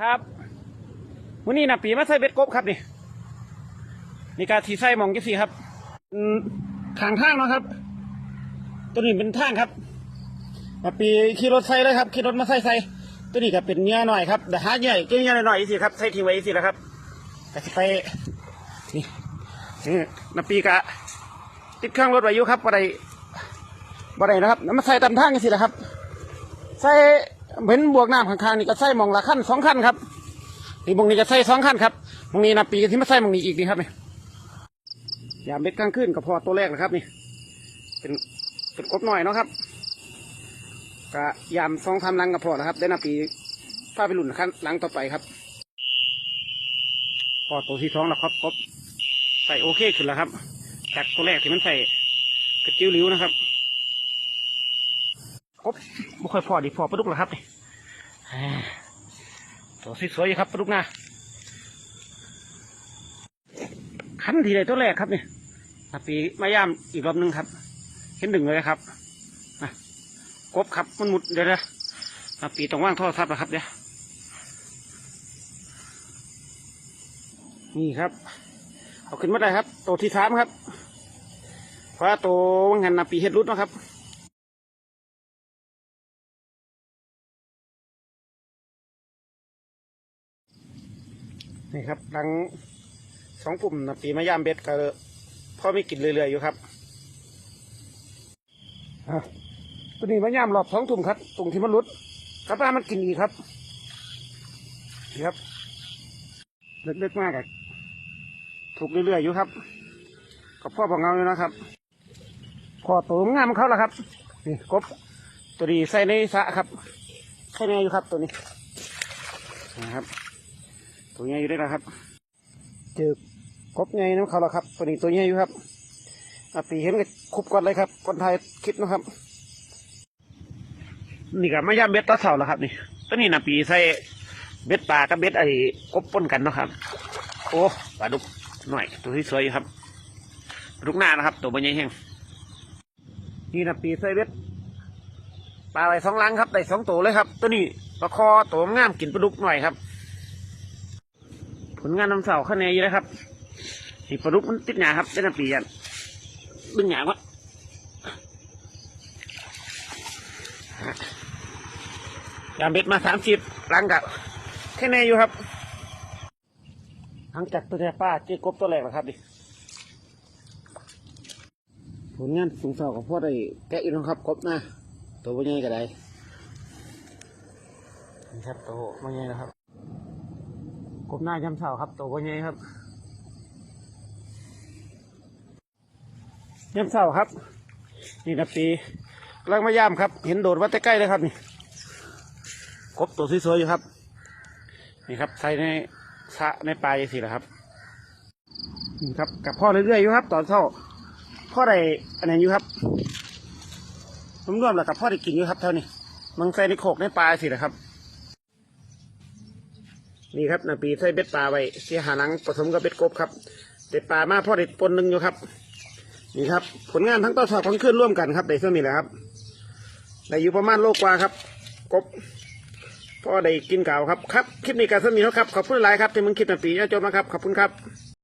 ครับวันนี้นะปีมาใส่เบ็ดกบครับนี่นี่การทีใส่มองจังสี่ครับทางทางเนาะครับ ตัวนี้เป็นทางครับมาปีขี่รถใส่เลยครับขี่รถมาใส่ใส่ตัวนี้ก็เป็นเนื้อหน่อยครับแต่หาใหญ่เก่งเนื้อหน่อยอีสิครับใส่ทิ้งไว้อีสิแล้วครับแต่สิไปนี่นี่นาปีกะติดเครื่องรถไว้อยู่ครับบ่ได้บ่ได้นะครับแล้วมาใส่ตามทางจังสิแหละครับ ใส่ เหมือนบวกน้ำข้างๆนี่ก็ใส่มองละขั้นสองขั้นครับนี่มองนี้ก็ใส่สองขั้นครับมองนี้นะปีที่มาใส่มองนี้อีกนี่ครับนี่ยามเบ็ดกลางคืนก็พอตัวแรกนะครับนี่ เป็นเป็นกบหน่อยเนาะครับกะยามสองทำลังก็พอนะครับ ได้นาปีฟ้าไปหลุ่นขั้นลังต่อไปครับ พอตัวที่ท้องแล้วครับกบใส่โอเคขึ้นแล้วครับจากตัวแรกที่มันใส่กระจิ้วริ้วนะครับ กบไม่ค่อยพอดีพอปลาดุกแล้วครับนี่ตัวสวยๆอยู่ครับปลาดุกนะขันทีใดตัวแรกครับนี่นาปีมาย่ามอีกรอบหนึงครับเห็นดึงเลยครับกบครับมันหมุดเดี๋ยวนะนาปีต้องว่างท่อทับนะครับเดี๋ยวนี่ครับ เอาขึ้นมาได้ครับ ตัวที่สามครับเพราะว่าตัวว่างหันนาปีเฮ็ดรุดนะครับ นี่ครับหลังสองปุ่มนะปีมะยามเบ็ดก็พ่อมีกลิ่นเรื่อยๆอยู่ครับตัวนี้มะยามรอบสองตุ่มครับตุ่มที่มันรุดกระป้ามันกินอีกครับนี่ครับเล็กๆมากอะถูกเรื่อยๆอยู่ครับกับพ่อบอกเงาอยู่นะครับพอตัวงามของเขาแล้วครับนี่กบตัวนี้ใส่ในสะครับใส่ในอยู่ครับตัวนี้นะครับ ตัวใหญ่อยู่ได้แล้วครับเจอกบใหญ่น้ำเขาแล้วครับตัวนี้ตัวใหญ่อยู่ครับอาปีเห็นก็คุบก่อนเลยครับคนไทยคิดนะครับ นี่ก็มายาเบ็ดตะเสาแล้วครับ นี่ตัวนี้นะปีใส่เบ็ดปลากับเบ็ดไอ้กบปนกันนะครับ โอ้ปลาดุกหน่อยตัวที่สวยอยู่ครับลาดุกหน้านะครับ ตัวใบใหญ่แห้งนี่นะปีใส่เบ็ดปลาไว้สองลังครับได้สองตัวเลยครับ ตัวนี้ปลาคอตัวงามกินปลาดุกหน่อยครับ ผลงานน้ำเสาคะแนนอยู่แล้วครับนี่ปลาดุกมันติดหยาครับได้นปียันดึงหยาวะยามเบ็ดมาสามสิบลังกับคะแนนอยู่ครับหลังจากตัวแทป้าเจ๊กบตัวแรกแล้วครับดิผลงานสูงเสาของพ่อได้แกะอยู่นะครับกบนะตัวใหญ่ก็ได้นี่ครับตัวใหญ่นะครับ บหน้ายำเสาครับตัวใหญ่ครับยำเสาครับ นี่นะปีกำลังมาย่ำครับ เห็นโดดว่าใกล้ๆเลยครับนี่กบตัวสวยๆอยู่ครับ นี่ครับใส่ในสะในปลายสิแหละครับนี่ครับกับพ่อเรื่อยๆอยู่ครับตอนเช้าพ่อได้อันไหนอยู่ครับรวมๆแล้วกับพ่อได้กินอยู่ครับเท่านี้มังใส่ในโขกในปลายสิแหละครับ นี่ครับนาปีใส่เบ็ดปลาไว้เสียหาหนังผสมกับเบ็ดกบครับเด็ดปลามาพ่อเด็ดปนหนึ่งอยู่ครับ นี่ครับ ผลงานทั้งต่อสอบทั้งขึ้นร่วมกันครับในส่วนนี้แหละครับได้อยู่ประมาณโลกว่าครับ กบพ่อได้กินเก่าครับครับคลิปนี้การสมีครับขอบคุณหลายครับที่มึงคลิปนาปีจบนะครับขอบคุณครับ